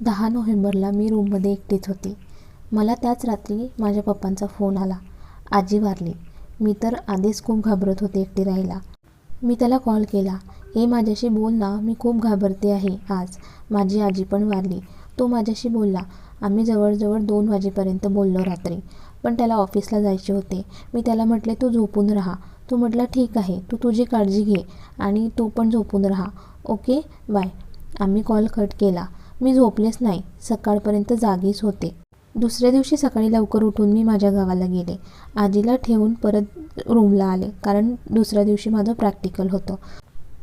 दहा नोव्हेंबरला मी रूममध्ये एकटीच होती. मला त्याच रात्री माझ्या पप्पांचा फोन आला. आजी वारली. मी तर आधीच खूप घाबरत होते एकटी राहायला. मी त्याला कॉल केला. हे माझ्याशी बोल ना. मी खूप घाबरते आहे आज. माझी आजी पण वारली तो माझ्याशी बोलला. आम्ही जवळजवळ दोन वाजेपर्यंत बोललो रात्री. पण त्याला ऑफिसला जायचे होते. मी त्याला म्हटले तू झोपून राहा तो म्हटला ठीक आहे. तू तुझी काळजी घे आणि तू पण झोपून राहा. ओके? बाय. आम्ही कॉल कट केला. मी झोपलेच नाही. सकाळपर्यंत जागीच होते. दुसऱ्या दिवशी सकाळी लवकर उठून मी माझ्या गावाला गेले. आजीला ठेवून परत रूमला आले कारण दुसऱ्या दिवशी माझं प्रॅक्टिकल होतं.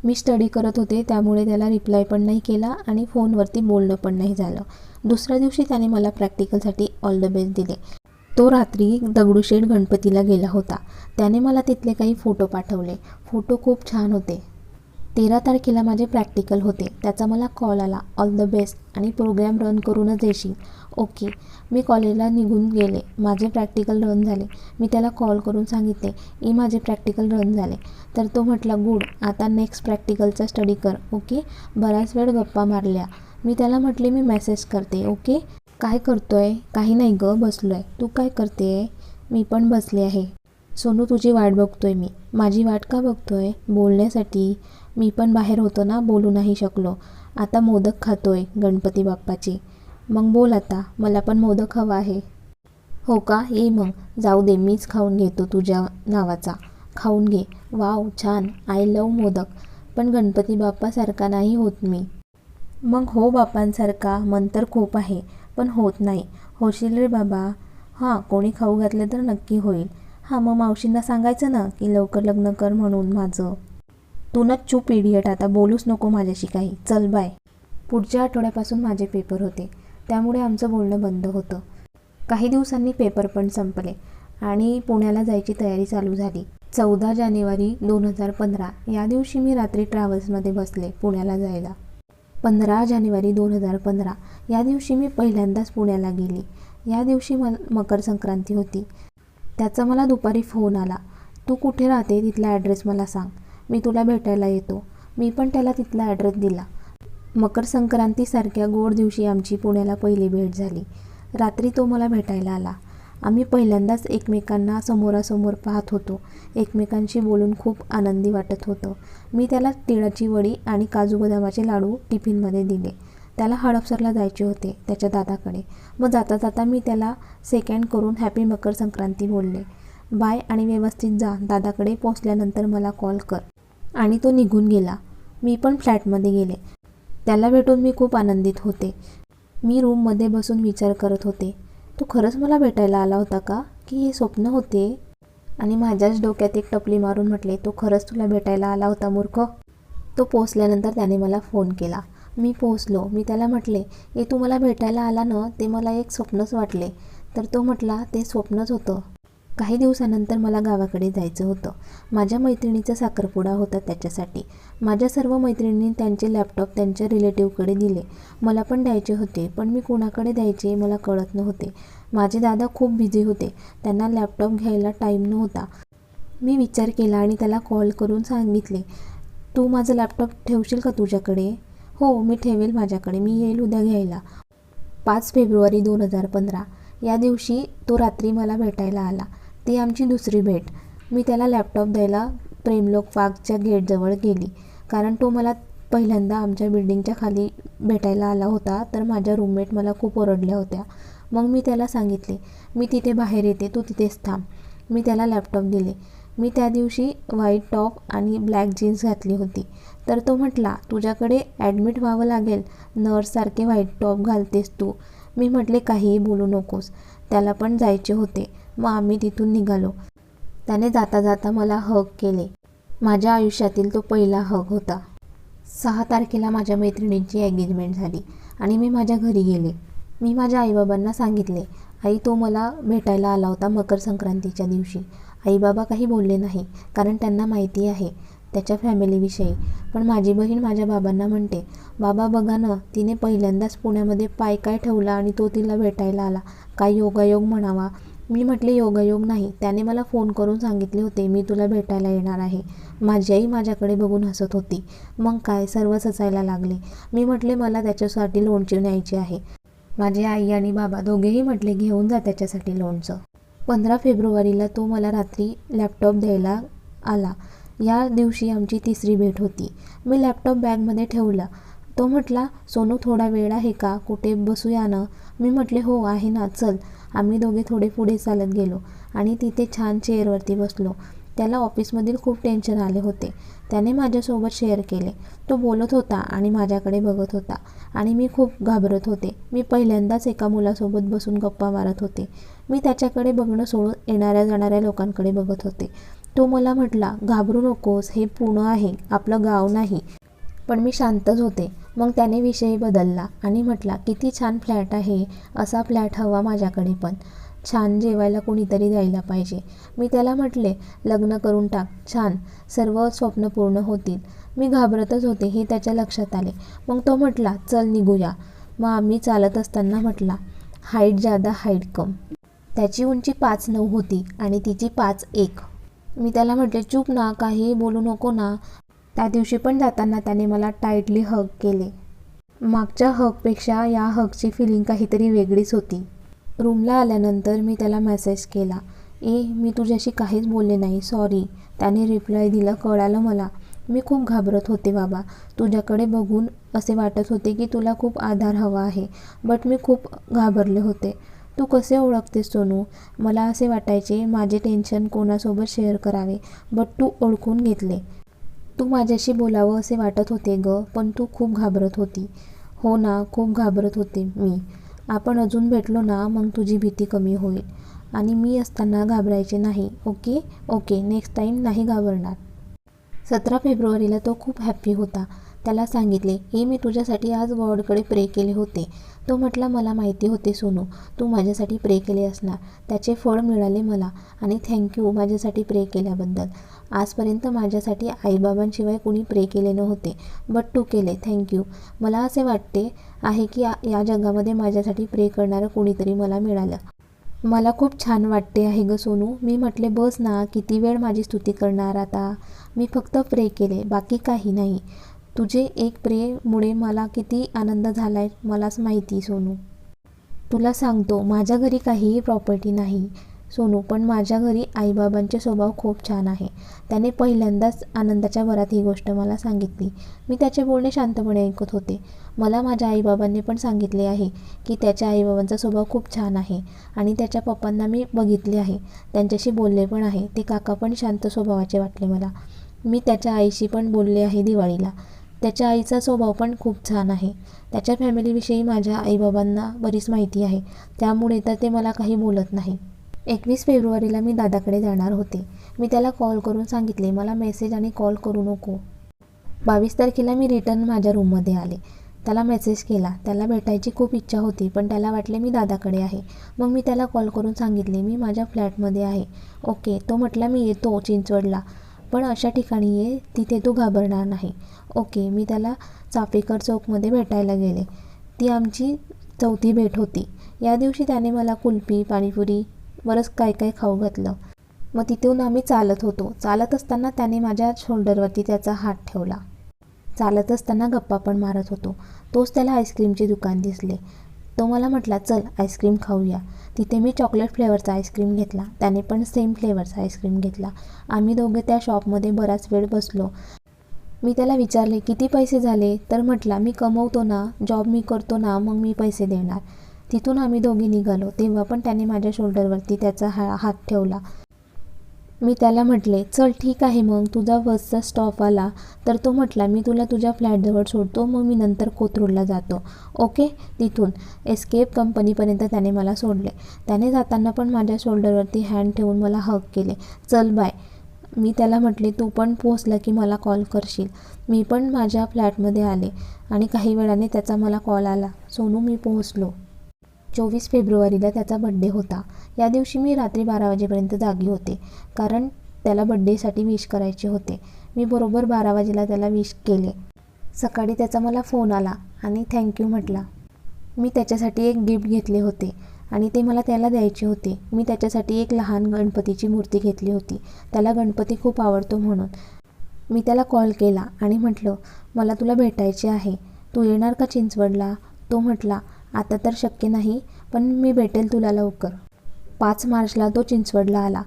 मी स्टडी करत होते त्यामुळे त्याला रिप्लाय पण नाही केला आणि फोनवरती बोलणं पण नाही झालं. दुसऱ्या दिवशी त्याने मला प्रॅक्टिकलसाठी ऑल द बेस्ट दिले. तो रात्री दगडूशेठ गणपतीला गेला होता. त्याने मला तिथले काही फोटो पाठवले. फोटो खूप छान होते. तेरा तारखेला माझे प्रॅक्टिकल होते. त्याचा मला कॉल आला. ऑल द बेस्ट आणि प्रोग्रॅम रन करूनच येशील. ओके मी कॉलेजला निघून गेले. माझे प्रॅक्टिकल रन झाले. मी त्याला कॉल करून सांगितले ई माझे प्रॅक्टिकल रन झाले. तर तो म्हटला गुड. आता नेक्स्ट प्रॅक्टिकलचा स्टडी कर. ओके बराच वेळ गप्पा मारल्या. मी त्याला म्हटले मी मेसेज करते. ओके काय करतोय? काही नाही गं. बसलो आहे तू काय करते? मी पण बसले आहे. सोनू तुझी वाट बघतोय मी. माझी वाट का बघतोय? बोलण्यासाठी. मी पण बाहेर होतो ना बोलू नाही शकलो. आता मोदक खातोय गणपती बाप्पाची. मग बोल आता मला पण मोदक हवा आहे. हो का? ये मग. जाऊ दे मीच खाऊन घेतो तुझ्या नावाचा. खाऊन घे. वाव छान. I love modak. पण गणपती बाप्पासारखा नाही होत मी. मग हो बाप्पांसारखा मन तर खूप आहे पण होत नाही. होशील रे बाबा. हां कोणी खाऊ घातले तर नक्की होईल. हां मग मावशींना सांगायचं ना की लवकर लग्न कर म्हणून माझं. तू ना चूप इडियट आता बोलूच नको माझ्याशी काही. चल बाय पुढच्या आठवड्यापासून माझे पेपर होते. त्यामुळे आमचं बोलणं बंद होतं. काही दिवसांनी पेपर पण संपले आणि पुण्याला जायची तयारी चालू झाली. चौदा जानेवारी दोन हजार पंधरा या दिवशी मी रात्री ट्रॅव्हल्समध्ये बसले पुण्याला जायला. पंधरा जानेवारी दोन हजार पंधरा या दिवशी मी पहिल्यांदाच पुण्याला गेली. या दिवशी म मकर संक्रांती होती. त्याचा मला दुपारी फोन आला. तू कुठे राहते? तिथला ॲड्रेस मला सांग. मी तुला भेटायला येतो. मी पण त्याला तिथला ॲड्रेस दिला. मकर संक्रांतीसारख्या गोड दिवशी आमची पुण्याला पहिली भेट झाली. रात्री तो मला भेटायला आला. आम्ही पहिल्यांदाच एकमेकांना समोरासमोर पाहत होतो. एकमेकांशी बोलून खूप आनंदी वाटत होतं. मी त्याला तिळाची वडी आणि काजू बदामाचे लाडू टिफिनमध्ये दिले. त्याला हडपसरला जायचे होते त्याच्या दादाकडे. मग जाता जाता मी त्याला सेकंड करून हॅपी मकर संक्रांती बोलले. बाय आणि व्यवस्थित जा दादाकडे पोचल्यानंतर मला कॉल कर. आणि तो निघून गेला. मी पण फ्लॅटमध्ये गेले. त्याला भेटून मी खूप आनंदित होते. मी रूममध्ये बसून विचार करत होते तो खरंच मला भेटायला आला होता का? की हे स्वप्न होते? आणि माझ्याच डोक्यात एक टपली मारून म्हटले तो खरंच तुला भेटायला आला होता मूर्ख? तो पोचल्यानंतर त्याने मला फोन केला. मी पोचलो मी त्याला म्हटले हे तू मला भेटायला आला ना ते मला एक स्वप्नच वाटले. तर तो म्हटला ते स्वप्नच होतं. काही दिवसानंतर मला गावाकडे जायचं होतं. माझ्या मैत्रिणीचा साखरपुडा होता त्याच्यासाठी. माझ्या सर्व मैत्रिणींनी त्यांचे लॅपटॉप त्यांच्या रिलेटिव्हकडे दिले. मला पण द्यायचे होते पण मी कोणाकडे द्यायचे मला कळत नव्हते. माझे दादा खूप बिझी होते. त्यांना लॅपटॉप घ्यायला टाईम नव्हता. मी विचार केला आणि त्याला कॉल करून सांगितले तू माझं लॅपटॉप ठेवशील का तुझ्याकडे? हो मी ठेवेल माझ्याकडे. मी येईल उद्या घ्यायला. पाच फेब्रुवारी दोन हजार पंधरा. या दिवशी तो रात्री मला भेटायला आला. ती आमची दुसरी भेट. मी त्याला लॅपटॉप द्यायला प्रेमलोक पार्कच्या गेटजवळ गेली. कारण तो मला पहिल्यांदा आमच्या बिल्डिंगच्या खाली भेटायला आला होता तर माझ्या रूममेट मला खूप ओरडल्या होत्या. मग मी त्याला सांगितले मी तिथे बाहेर येते तू तिथेच थांब. मी त्याला लॅपटॉप दिले. मी त्या दिवशी व्हाईट टॉप आणि ब्लॅक जीन्स घातली होती. तर तो म्हटला तुझ्याकडे ॲडमिट व्हावं लागेल. नर्ससारखे व्हाईट टॉप घालतेस तू. मी म्हटले काहीही बोलू नकोस. त्याला पण जायचे होते. मग आम्ही तिथून निघालो. त्याने जाता जाता मला हग केले. माझ्या आयुष्यातील तो पहिला हग होता. सहा तारखेला माझ्या मैत्रिणींची एंगेजमेंट झाली आणि मी माझ्या घरी गेले. मी माझ्या आईबाबांना सांगितले आई तो मला भेटायला आला होता मकर संक्रांतीच्या दिवशी. आईबाबा काही बोलले नाही कारण त्यांना माहिती आहे त्याच्या फॅमिलीविषयी पण माझी बहीण माझ्या बाबांना म्हणते बाबा बघा ना तिने पहिल्यांदाच पुण्यामध्ये पाय काय ठेवला आणि तो तिला भेटायला आला. काय योगायोग म्हणावा मी म्हटले योगायोग नाही. त्याने मला फोन करून सांगितले होते मी तुला भेटायला येणार आहे. माझी आई माझ्याकडे बघून हसत होती. मग काय सर्वच हसायला लागले. मी म्हटले मला त्याच्यासाठी लोणचे न्यायचे आहे. माझी आई आणि बाबा दोघेही म्हटले घेऊन जा त्याच्यासाठी लोणचं पंधरा फेब्रुवारीला तो मला रात्री लॅपटॉप द्यायला आला. या दिवशी आमची तिसरी भेट होती. मी लॅपटॉप बॅगमध्ये ठेवला. तो म्हटला सोनू थोडा वेळ आहे का? कुठे बसूया ना? मी म्हटले हो आहे ना. चल. आम्ही दोघे थोडे पुढे चालत गेलो आणि तिथे छान चेअरवरती बसलो. त्याला ऑफिसमधील खूप टेन्शन आले होते. त्याने माझ्यासोबत शेअर केले. तो बोलत होता आणि माझ्याकडे बघत होता आणि मी खूप घाबरत होते. मी पहिल्यांदाच एका मुलासोबत बसून गप्पा मारत होते. मी त्याच्याकडे बघणं सोडून येणाऱ्या जाणाऱ्या लोकांकडे बघत होते. तो मला म्हटला घाबरू नकोस हे पुणं आहे आपलं गाव नाही. पण मी शांतच होते. मग त्याने विषय बदलला आणि म्हटला किती छान फ्लॅट आहे. असा फ्लॅट हवा माझ्याकडे पण. छान जेवायला कोणीतरी द्यायला पाहिजे. मी त्याला म्हटले लग्न करून टाक. छान. सर्व स्वप्न पूर्ण होतील. मी घाबरतच होते हे त्याच्या लक्षात आले. मग तो म्हटला चल निघूया. मग आम्ही चालत असताना म्हटला हाईट जादा हाईट कम. त्याची उंची पाच नऊ होती आणि तिची पाच एक. मी त्याला म्हटले चूप ना काही बोलू नको ना. त्या दिवशी पण जाताना त्याने मला टाईटली हग केले. मागच्या हगपेक्षा या हगची फिलिंग काहीतरी वेगळीच होती. रूमला आल्यानंतर मी त्याला मेसेज केला ए मी तुझ्याशी काहीच बोलले नाही सॉरी त्याने रिप्लाय दिला कळालं मला. मी खूप घाबरत होते बाबा. तुझ्याकडे बघून असे वाटत होते की तुला खूप आधार हवा आहे बट मी खूप घाबरले होते. तू कसे ओळखतेस सोनू? मला असे वाटायचे माझे टेन्शन कोणासोबत शेअर करावे बट तू ओळखून घेतले. तू माझ्याशी बोलावं असे वाटत होते ग पण तू खूप घाबरत होती. हो ना खूप घाबरत होते मी. आपण अजून भेटलो ना मग तुझी भीती कमी होईल. आणि मी असताना घाबरायचे नाही ओके? ओके नेक्स्ट टाईम नाही घाबरणार. सतरा फेब्रुवारीला तो खूप हॅप्पी होता. त्याला सांगितले हे मी तुझ्यासाठी आज गॉडकडे प्रे केले होते तो म्हटला मला माहिती होते सोनू तू माझ्यासाठी प्रे केले असणार. त्याचे फळ मिळाले मला आणि थँक्यू माझ्यासाठी प्रे केल्याबद्दल. आजपर्यंत माझ्यासाठी आईबाबांशिवाय कुणी प्रे केले नव्हते बट तू केले थँक्यू मला असे वाटते आहे की या या जगामध्ये माझ्यासाठी प्रे करणारं कुणीतरी मला मिळालं. मला खूप छान वाटते आहे ग सोनू. मी म्हटले बस ना किती वेळ माझी स्तुती करणार आता? मी फक्त प्रे केले बाकी काही नाही. तुझे एक प्रेमुळे मला किती आनंद झाला आहे मलाच माहिती सोनू. तुला सांगतो माझ्या घरी काहीही प्रॉपर्टी नाही सोनू पण माझ्या घरी आईबाबांचे स्वभाव खूप छान आहे. त्याने पहिल्यांदाच आनंदाच्या भरात ही गोष्ट मला सांगितली. मी त्याचे बोलणे शांतपणे ऐकत होते. मला माझ्या आईबाबांनी पण सांगितले आहे की त्याच्या आईबाबांचा स्वभाव खूप छान आहे आणि त्याच्या पप्पांना मी बघितले आहे. त्यांच्याशी बोलले पण आहे. ते काका पण शांत स्वभावाचे वाटले मला. मी त्याच्या आईशी पण बोलले आहे दिवाळीला. त्याच्या आईचा स्वभाव पण खूप छान आहे. त्याच्या फॅमिलीविषयी माझ्या आईबाबांना बरीच माहिती आहे. त्यामुळे तर ते मला काही बोलत नाही. एकवीस फेब्रुवारीला मी दादाकडे जाणार होते. मी त्याला कॉल करून सांगितले मला मेसेज आणि कॉल करू नको. बावीस तारखेला मी रिटर्न माझ्या रूममध्ये आले. त्याला मेसेज केला. त्याला भेटायची खूप इच्छा होती पण त्याला वाटले मी दादाकडे आहे. मग मी त्याला कॉल करून सांगितले मी माझ्या फ्लॅटमध्ये आहे. ओके. तो म्हटला मी येतो चिंचवडला. पण अशा ठिकाणी ये तिथे तू घाबरणार नाही. ओके मी त्याला चाफेकर चौकमध्ये भेटायला गेले. ती आमची चौथी भेट होती. या दिवशी त्याने मला कुल्फी पाणीपुरी बरंच काय काय खाऊ घातलं. मग तिथून आम्ही चालत होतो. चालत असताना त्याने माझ्या शोल्डरवरती त्याचा हात ठेवला. चालत असताना गप्पा पण मारत होतो. तोच त्याला आईस्क्रीमचे दुकान दिसले. तो मला म्हटला चल आईस्क्रीम खाऊया. तिथे मी चॉकलेट फ्लेवरचा आईस्क्रीम घेतला. त्याने पण सेम फ्लेवरचा आईस्क्रीम घेतला. आम्ही दोघे त्या शॉपमध्ये बराच वेळ बसलो. मी त्याला विचारले किती पैसे झाले? तर म्हटला मी कमवतो ना जॉब मी करतो ना मग मी पैसे देणार. तिथून आम्ही दोघे निघालो. तेव्हा पण त्याने माझ्या शोल्डरवरती त्याचा हा हात ठेवला. मी त्याला म्हटले चल ठीक आहे मग तुझा बसचा स्टॉप आला. तर तो म्हटला मी तुला तुझ्या फ्लॅटजवळ सोडतो मग मी नंतर कोथरूडला जातो. ओके. तिथून एस्केप कंपनीपर्यंत त्याने मला सोडले. त्याने जाताना पण माझ्या शोल्डरवरती हँड ठेवून मला हक केले. चल बाय मी त्याला म्हटले तू पण पोहोचला की मला कॉल करशील. मी पण माझ्या फ्लॅटमध्ये आले आणि काही वेळाने त्याचा मला कॉल आला. सोनू मी पोहोचलो. चोवीस फेब्रुवारीला त्याचा बड्डे होता. या दिवशी मी रात्री बारा वाजेपर्यंत जागी होते कारण त्याला बड्डेसाठी विश करायचे होते. मी बरोबर बारा वाजेला त्याला विश केले. सकाळी त्याचा मला फोन आला आणि थँक्यू म्हटला. मी त्याच्यासाठी एक गिफ्ट घेतले होते आणि ते मला त्याला द्यायचे होते. मी त्याच्यासाठी एक लहान गणपतीची मूर्ती घेतली होती. त्याला गणपती खूप आवडतो म्हणून मी त्याला कॉल केला आणि म्हटलं मला तुला भेटायचे आहे. तू येणार का चिंचवडला? तो म्हटला आता तर शक्य नाही पण मी भेटेल तुला लवकर. पाच मार्चला तो चिंचवडला आला.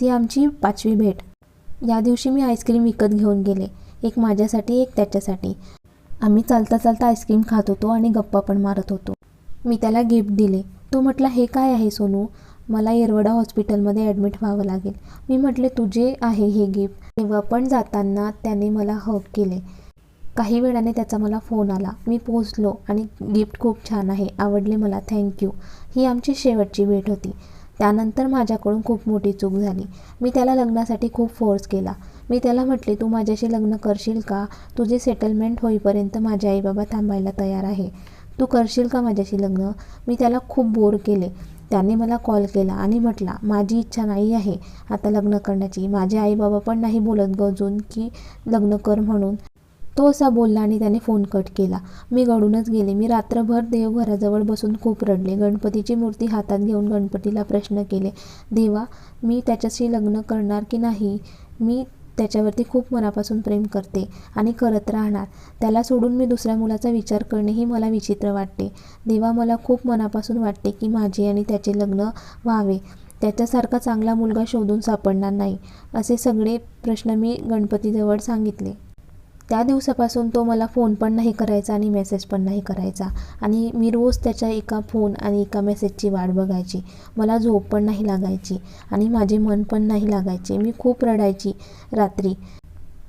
ती आमची पाचवी भेट. या दिवशी मी आईस्क्रीम विकत घेऊन गेले. एक माझ्यासाठी एक त्याच्यासाठी. आम्ही चालता चालता आईस्क्रीम खात होतो आणि गप्पा पण मारत होतो. मी त्याला गिफ्ट दिले. तो म्हटला हे काय आहे सोनू? मला येरवडा हॉस्पिटलमध्ये ॲडमिट व्हावं लागेल. मी म्हटले तुझे आहे हे गिफ्ट. तेव्हा पण जाताना त्याने मला हक केले. काही वेळाने त्याचा मला फोन आला. मी पोचलो आणि गिफ्ट खूप छान आहे आवडले मला थँक्यू ही आमची शेवटची भेट होती. त्यानंतर माझ्याकडून खूप मोठी चूक झाली. मी त्याला लग्नासाठी खूप फोर्स केला. मी त्याला म्हटले तू माझ्याशी लग्न करशील का? तुझे सेटलमेंट होईपर्यंत माझे आईबाबा थांबायला तयार आहे. तू करशील का माझ्याशी लग्न? मी त्याला खूप बोर केले. त्याने मला कॉल केला आणि म्हटला माझी इच्छा नाही आहे आता लग्न करण्याची. माझे आईबाबा पण नाही बोलत गजून की लग्न कर म्हणून. तो असा बोलला आणि त्याने फोन कट केला. मी गळूनच गेले. मी रात्रभर देवघराजवळ बसून खूप रडले. गणपतीची मूर्ती हातात घेऊन गणपतीला प्रश्न केले देवा मी त्याच्याशी लग्न करणार की नाही? मी त्याच्यावरती खूप मनापासून प्रेम करते आणि करत राहणार. त्याला सोडून मी दुसऱ्या मुलाचा विचार करणेही मला विचित्र वाटते. देवा मला खूप मनापासून वाटते की माझे आणि त्याचे लग्न व्हावे. त्याच्यासारखा चांगला मुलगा शोधून सापडणार नाही. असे सगळे प्रश्न मी गणपतीजवळ सांगितले. त्या दिवसापासून तो मला फोन पण नाही करायचा आणि मेसेज पण नाही करायचा. आणि मी रोज त्याच्या एका फोन आणि एका मेसेजची वाट बघायची. मला झोप पण नाही लागायची आणि माझे मन पण नाही लागायचे. मी खूप रडायची रात्री.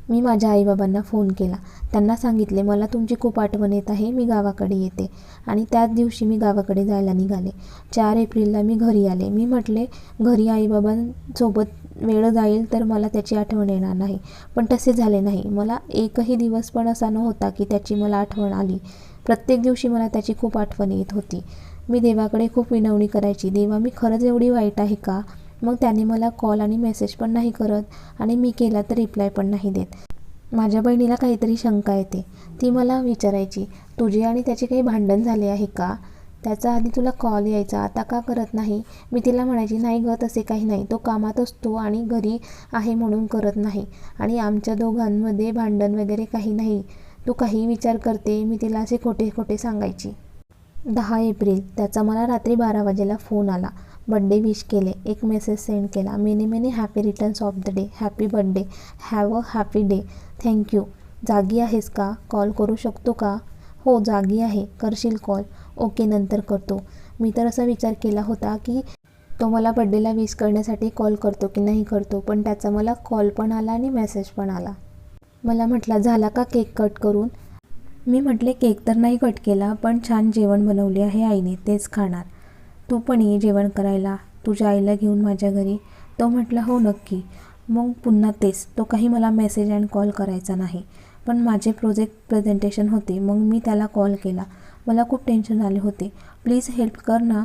मी माझ्या आईबाबांना फोन केला. त्यांना सांगितले मला तुमची खूप आठवण येत आहे. मी गावाकडे येते. आणि त्याच दिवशी मी गावाकडे जायला निघाले. चार एप्रिलला मी घरी आले. मी म्हटले घरी आईबाबांसोबत वेळ जाईल तर मला त्याची आठवण येणार नाही. पण तसे झाले नाही. मला एकही दिवस पण असा नव्हता की त्याची मला आठवण आली. प्रत्येक दिवशी मला त्याची खूप आठवण येत होती. मी देवाकडे खूप विनवणी करायची. देवा मी खरंच एवढी वाईट आहे का? मग त्याने मला कॉल आणि मेसेज पण नाही करत आणि मी केला तर रिप्लाय पण नाही देत. माझ्या बहिणीला काहीतरी शंका येते. ती मला विचारायची तुझे आणि त्याचे काही भांडण झाले आहे का? त्याचा आधी तुला कॉल यायचा. आता का करत नाही? मी तिला म्हणायची नाही गं तसे काही नाही. तो कामात असतो आणि घरी आहे म्हणून करत नाही. आणि आमच्या दोघांमध्ये भांडण वगैरे काही नाही. तू काही विचार करते. मी तिला असे खोटे खोटे सांगायची. दहा एप्रिल. त्याचा मला रात्री बारा वाजेला फोन आला. बड्डे विश केले. एक मेसेज सेंड केला. Many many happy returns of the day happy birthday have a happy day thank you जागी आहेस का? कॉल करू शकतो का? हो जागी आहे. करशील कॉल ओके नंतर करतो. मी तर असा विचार केला होता की तो मला बड्डेला विश करण्यासाठी कॉल करतो की नाही करतो पण त्याचा मला कॉल पण आला आणि मेसेज पण आला. मला म्हटला झाला का केक कट करून? मी म्हटले केक तर नाही कट केला पण छान जेवण बनवले आहे आईने तेच खाणार. तू पण ये जेवण करायला तुझ्या आईला घेऊन माझ्या घरी. तो म्हटला हो नक्की. मग पुन्हा तेच तो काही मला मेसेज अँड कॉल करायचा नाही. पण माझे प्रोजेक्ट प्रेझेंटेशन होते मग मी त्याला कॉल केला. मला खूप टेन्शन आले होते. प्लीज हेल्प कर ना.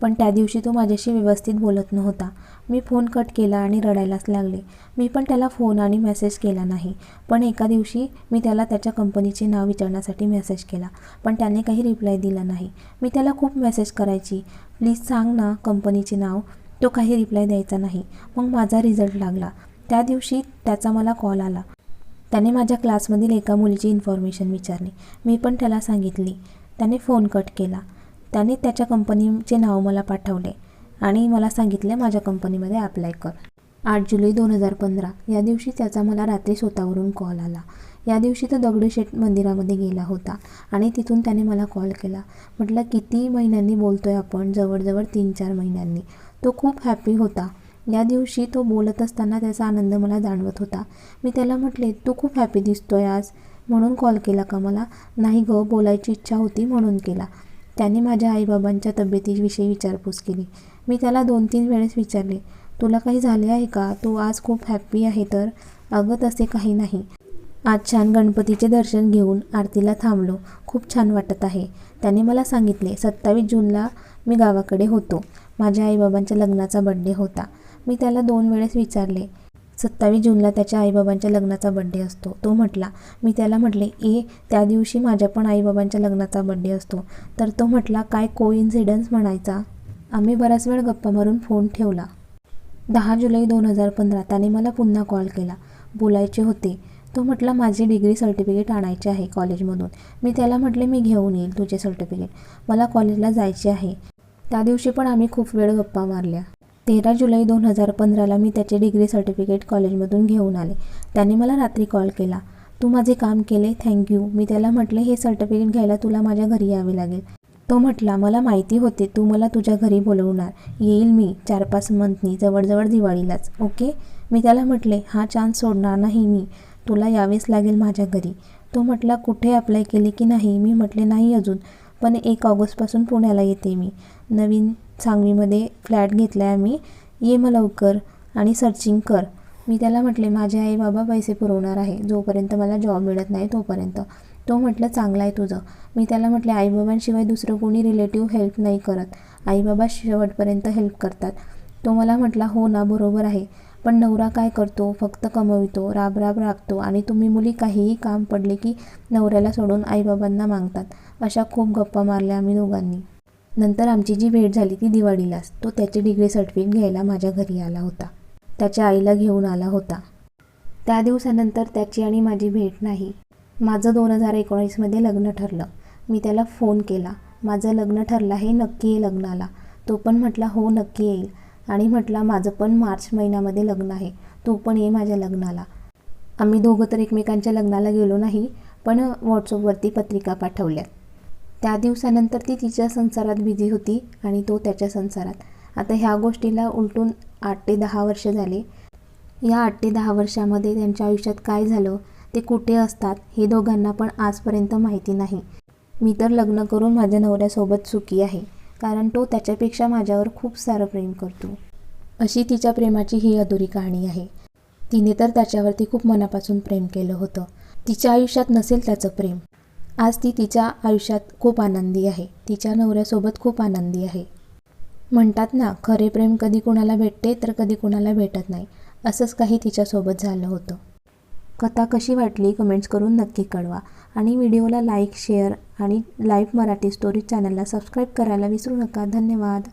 पण त्या दिवशी तो माझ्याशी व्यवस्थित बोलत नव्हता. मी फोन कट केला आणि रडायलाच लागले. मी पण त्याला फोन आणि मेसेज केला नाही. पण एका दिवशी मी त्याला त्याच्या कंपनीचे नाव विचारण्यासाठी मेसेज केला. पण त्याने काही रिप्लाय दिला नाही. मी त्याला खूप मेसेज करायची. प्लीज सांग ना कंपनीचे नाव. तो काही रिप्लाय द्यायचा नाही. मग माझा रिझल्ट लागला. त्या दिवशी त्याचा मला कॉल आला. त्याने माझ्या क्लासमधील एका मुलीची इन्फॉर्मेशन विचारली. मी पण त्याला सांगितली. त्याने फोन कट केला. त्याने त्याच्या कंपनीचे नाव मला पाठवले आणि मला सांगितले माझ्या कंपनीमध्ये अप्लाय कर. आठ जुलै दोन हजार पंधरा या दिवशी त्याचा मला रात्री स्वतःवरून कॉल आला. या दिवशी तो दगडूशेठ मंदिरामध्ये गेला होता आणि तिथून त्याने मला कॉल केला. म्हटलं किती महिन्यांनी बोलतो आहे आपण? जवळजवळ तीन चार महिन्यांनी. तो खूप हॅपी होता. या दिवशी तो बोलत असताना त्याचा आनंद मला जाणवत होता. मी त्याला म्हटले तू खूप हॅपी दिसतोय आज. म्हणून कॉल केला का मला? नाही गं बोलायची इच्छा होती म्हणून केला. त्याने माझ्या आईबाबांच्या तब्येतीविषयी विचारपूस केली. मी त्याला दोन तीन वेळेस विचारले तुला काही झाले आहे का? तू आज खूप हॅप्पी आहे तर? अगं तसे काही नाही. आज छान गणपतीचे दर्शन घेऊन आरतीला थांबलो. खूप छान वाटत आहे. त्याने मला सांगितले सत्तावीस जूनला मी गावाकडे होतो. माझ्या आईबाबांच्या लग्नाचा बड्डे होता. मी त्याला दोन वेळेस विचारले सत्तावीस जूनला त्याच्या आईबाबांच्या लग्नाचा बड्डे असतो. तो म्हटला मी त्याला म्हटले ए त्या दिवशी माझ्या पण आईबाबांच्या लग्नाचा बड्डे असतो. तर तो म्हटला काय कोइन्सिडन्स म्हणायचा? आम्ही बराच वेळ गप्पा मारून फोन ठेवला. दहा जुलै दोन हजार पंधरा त्याने मला पुन्हा कॉल केला. बोलायचे होते. तो म्हटला माझी डिग्री सर्टिफिकेट आणायचे आहे कॉलेजमधून मी त्याला म्हटले मी घेऊन येईल तुझे सर्टिफिकेट मला कॉलेजला जायचे आहे. त्या दिवशी पण आम्ही खूप वेळ गप्पा मारल्या. तेरा जुलै दोन हजार पंधराला मी त्याचे डिग्री सर्टिफिकेट कॉलेजमधून घेऊन आले. त्याने मला रात्री कॉल केला. तू माझे काम केले थँक्यू मी त्याला म्हटले हे सर्टिफिकेट घ्यायला तुला माझ्या घरी यावे लागेल. तो म्हटला मला माहिती होते तू मला तुझ्या घरी बोलवणार. येईल मी चार पाच मंथनी जवळजवळ दिवाळीलाच. ओके? मी त्याला म्हटले हा चान्स सोडणार नाही मी. तुला यावेच लागेल माझ्या घरी. तो म्हटला कुठे अप्लाय केले की नाही? मी म्हटले नाही अजून. पण एक ऑगस्टपासून पुण्याला येते मी. नवीन सांगवीमध्ये फ्लॅट घेतला आहे आम्ही. ये मग लवकर आणि सर्चिंग कर. मी त्याला म्हटले माझे आई बाबा पैसे पुरवणार आहे. जोपर्यंत मला जॉब मिळत नाही तोपर्यंत. तो म्हटलं चांगला आहे तुझं. मी त्याला म्हटले आईबाबांशिवाय दुसरं कोणी रिलेटिव्ह हेल्प नाही करत. आईबाबा शेवटपर्यंत हेल्प करतात. तो मला म्हटला हो ना बरोबर आहे. पण नवरा काय करतो? फक्त कमवितो राबराब राबतो आणि तुम्ही मुली काहीही काम पडले की नवऱ्याला सोडून आईबाबांना मागतात. अशा खूप गप्पा मारल्या आम्ही दोघांनी. नंतर आमची जी भेट झाली ती दिवाळीलाच. तो त्याची डिग्री सर्टिफिकेट घ्यायला माझ्या घरी आला होता. त्याच्या आईला घेऊन आला होता. त्या दिवसानंतर त्याची आणि माझी भेट नाही. माझं दोन हजार एकोणीसमध्ये लग्न ठरलं. मी त्याला फोन केला. माझं लग्न ठरलं हे नक्की ये लग्नाला. तो पण म्हटला हो नक्की येईल. आणि म्हटला माझं पण मार्च महिन्यामध्ये लग्न आहे. तू पण ये माझ्या लग्नाला. आम्ही दोघं तर एकमेकांच्या लग्नाला गेलो नाही पण व्हॉट्सअपवरती पत्रिका पाठवल्यात. त्या दिवसानंतर ती तिच्या संसारात बिझी होती आणि तो त्याच्या संसारात. आता ह्या गोष्टीला उलटून आठ ते दहा वर्ष झाले. या आठ ते दहा वर्षामध्ये त्यांच्या आयुष्यात काय झालं ते कुठे असतात हे दोघांना पण आजपर्यंत माहिती नाही. मी तर लग्न करून माझ्या नवऱ्यासोबत सुखी आहे कारण तो त्याच्यापेक्षा माझ्यावर खूप सारं प्रेम करतो. अशी तिच्या प्रेमाची ही अधुरी कहाणी आहे. तिने तर त्याच्यावरती खूप मनापासून प्रेम केलं होतं. तिच्या आयुष्यात नसेल त्याचं प्रेम. आज ती तिच्या आयुष्यात खूप आनंदी आहे. तिच्या नवऱ्यासोबत खूप आनंदी आहे. म्हणतात ना खरे प्रेम कधी कुणाला भेटते तर कधी कुणाला भेटत नाही. असंच काही तिच्यासोबत झालं होतं. कथा कशी वाटली कमेंट्स करून नक्की कळवा. आणि व्हिडिओला लाईक शेअर आणि लाईव्ह मराठी स्टोरी चॅनलला सबस्क्राईब करायला विसरू नका. धन्यवाद.